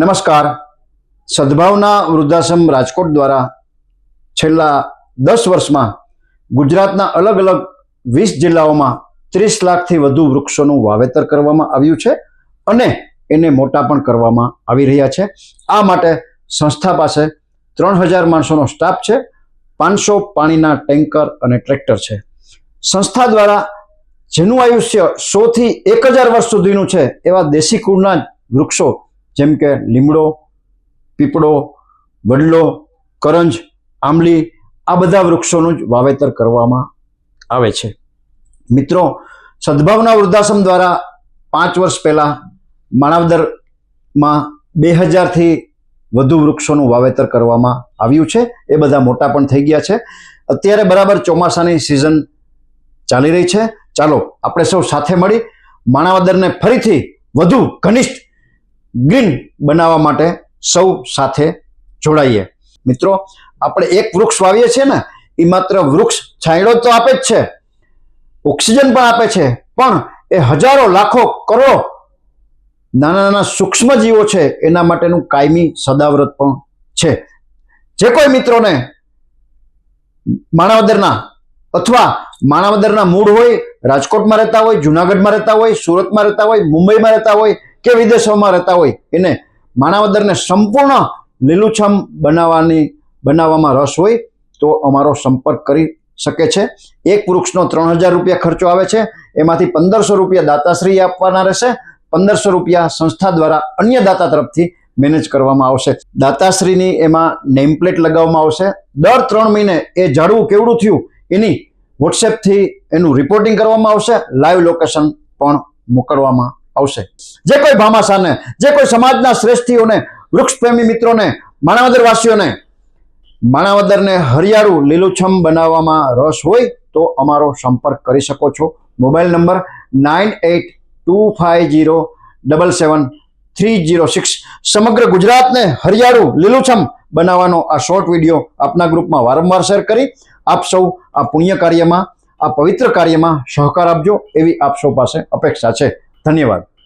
નમસ્કાર. સદભાવના વૃદ્ધાશ્રમ રાજકોટ દ્વારા છેલ્લા દસ વર્ષમાં ગુજરાતના અલગ અલગ વીસ જિલ્લાઓમાં ત્રીસ લાખથી વધુ વૃક્ષોનું વાવેતર કરવામાં આવ્યું છે અને એને મોટા પણ કરવામાં આવી રહ્યા છે. આ માટે સંસ્થા પાસે ત્રણ હજાર માણસોનો સ્ટાફ છે, પાંચસો પાણીના ટેન્કર અને ટ્રેક્ટર છે. સંસ્થા દ્વારા જેનું આયુષ્ય સોથી એક હજાર વર્ષ સુધીનું છે એવા દેશી કુળના વૃક્ષો જેમ કે લીમડો, પીપળો, વડલો, કરંજ, આંબલી, આ બધા વૃક્ષોનું જ વાવેતર કરવામાં આવે છે. મિત્રો, સદભાવના વૃદ્ધાશ્રમ દ્વારા પાંચ વર્ષ પહેલાં માણાવદરમાં બે હજારથી વધુ વૃક્ષોનું વાવેતર કરવામાં આવ્યું છે. એ બધા મોટા પણ થઈ ગયા છે. અત્યારે બરાબર ચોમાસાની સિઝન ચાલી રહી છે. ચાલો, આપણે સૌ સાથે મળી માણાવદરને ફરીથી વધુ ઘનિષ્ઠ ગ્રીન બનાવવા માટે સૌ સાથે જોડાઈએ. મિત્રો, આપણે એક વૃક્ષ વાવીએ છીએ ને એ માત્ર વૃક્ષ છાંયડો તો આપે જ છે. ઓક્સિજન પણ આપે છે. પણ એ હજારો, લાખો, કરોડો નાના નાના સૂક્ષ્મ જીવો છે. એના માટેનું કાયમી સદાવ્રત પણ છે. જે કોઈ મિત્રોને માણાવદરના અથવા માણાવદરના મૂળ હોય, રાજકોટમાં રહેતા હોય, જુનાગઢમાં રહેતા હોય, સુરતમાં રહેતા હોય, મુંબઈમાં રહેતા હોય કે વિદેશોમાં રહેતા હોય એને માણાવદરને સંપૂર્ણ લીલુંછમ બનાવવાની, બનાવવામાં રસ હોય તો અમારો સંપર્ક કરી શકે છે. એક વૃક્ષનો ત્રણ હજાર રૂપિયા ખર્ચો આવે છે. એમાંથી પંદરસો રૂપિયા દાતાશ્રી આપવાના રહેશે. પંદરસો રૂપિયા સંસ્થા દ્વારા અન્ય દાતા તરફથી મેનેજ કરવામાં આવશે. દાતાશ્રીની એમાં નેમ પ્લેટ લગાવવામાં આવશે. દર ત્રણ મહિને એ ઝાડવું કેવડું થયું એની વોટ્સએપથી એનું રિપોર્ટિંગ કરવામાં આવશે. લાઈવ લોકેશન પણ મોકલવામાં આવશે. જે કોઈ ભામાશાને, જે કોઈ સમાજના શ્રેષ્ઠીઓને વૃક્ષ પ્રેમી મિત્રોને માણાવદર વાસીઓને માણાવદરને હરિયાળું લીલુંછમ બનાવવામાં રસ હોય તો અમારો સંપર્ક કરી શકો છો. Mobile number nine eight two five zero double seven three zero six. સમગ્ર ગુજરાતને હરિયાળું લીલુંછમ બનાવવાનો આ શોર્ટ વીડિયો આપના ગ્રુપમાં વારંવાર શેર કરી. આપ સૌ આ પુણ્ય કાર્યમાં, આ પવિત્ર કાર્યમાં સહકાર આપજો એવી આપ સૌ પાસે અપેક્ષા છે. ધન્યવાદ.